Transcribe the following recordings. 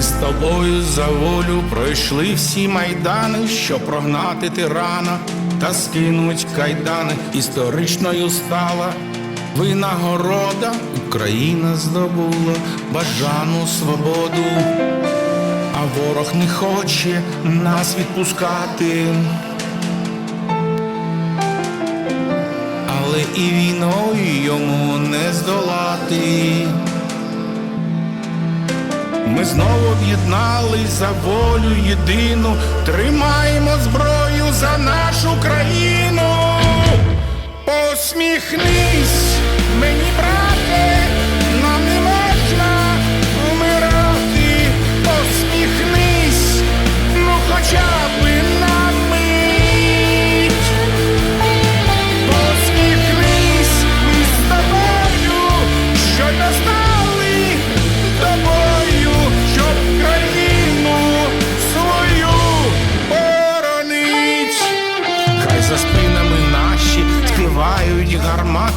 З тобою за волю пройшли всі майдани, щоб прогнати тирана та скинуть кайдани. Історичною стала винагорода. Україна здобула бажану свободу, а ворог не хоче нас відпускати. Але і війною йому не здолати. Ми знову об'єднались за волю єдину, тримаємо зброю за нашу країну. Посміхнись мені, брате,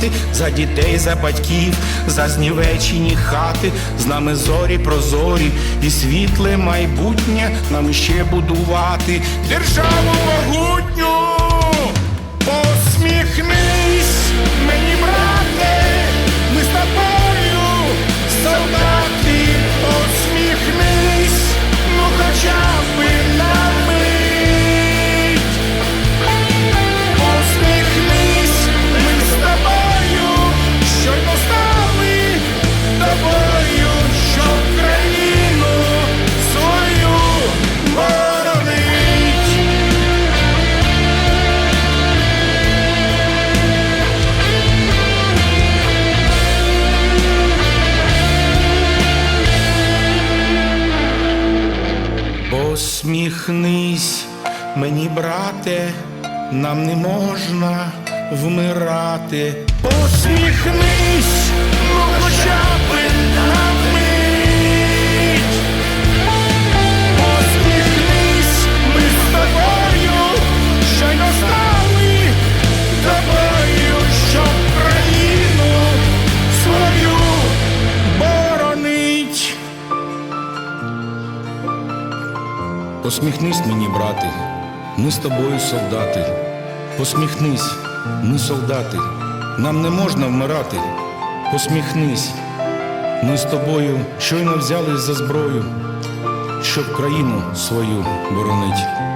гармати за дітей, за батьків, за знівечені хати. З нами зорі прозорі і світле майбутнє нам ще будувати державу могутню. Посміхнись мені, брате, нам не можна вмирати. Посміхнись, Посміхнись мені, брати, ми з тобою солдати. Посміхнись, ми солдати, нам не можна вмирати. Посміхнись, ми з тобою щойно взялись за зброю, щоб країну свою боронить.